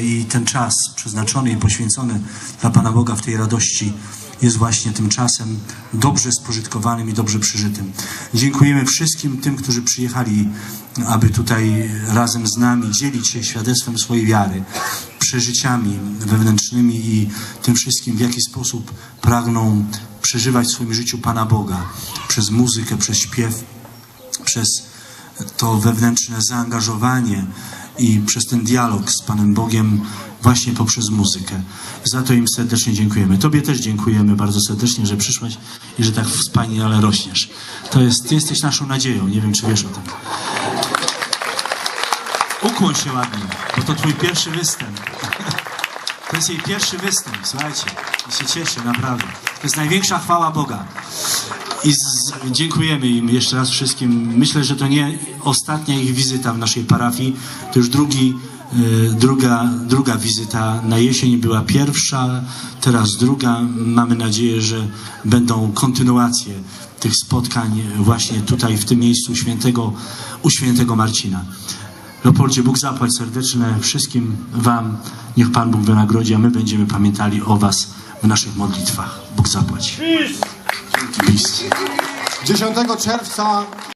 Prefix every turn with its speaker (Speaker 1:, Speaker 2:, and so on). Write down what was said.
Speaker 1: I ten czas przeznaczony i poświęcony dla Pana Boga w tej radości jest właśnie tym czasem dobrze spożytkowanym i dobrze przeżytym. Dziękujemy wszystkim tym, którzy przyjechali, aby tutaj razem z nami dzielić się świadectwem swojej wiary, przeżyciami wewnętrznymi i tym wszystkim, w jaki sposób pragną przeżywać w swoim życiu Pana Boga przez muzykę, przez śpiew, przez to wewnętrzne zaangażowanie i przez ten dialog z Panem Bogiem właśnie poprzez muzykę. Za to im serdecznie dziękujemy. Tobie też dziękujemy bardzo serdecznie, że przyszłaś i że tak wspaniale rośniesz. To jest, ty jesteś naszą nadzieją. Nie wiem, czy wiesz o tym. Ukłoń się ładnie, bo to twój pierwszy występ. To jest jej pierwszy występ, słuchajcie. I się cieszę, naprawdę. To jest największa chwała Boga. I z, dziękujemy im jeszcze raz wszystkim. Myślę, że to nie ostatnia ich wizyta w naszej parafii. To już drugi, e, druga, druga wizyta na jesień była pierwsza, teraz druga. Mamy nadzieję, że będą kontynuacje tych spotkań właśnie tutaj w tym miejscu świętego, u świętego Marcina. Leopoldzie, Bóg zapłać serdeczne wszystkim Wam. Niech Pan Bóg wynagrodzi, a my będziemy pamiętali o Was w naszych modlitwach. Bóg zapłać. Peace.
Speaker 2: 10 czerwca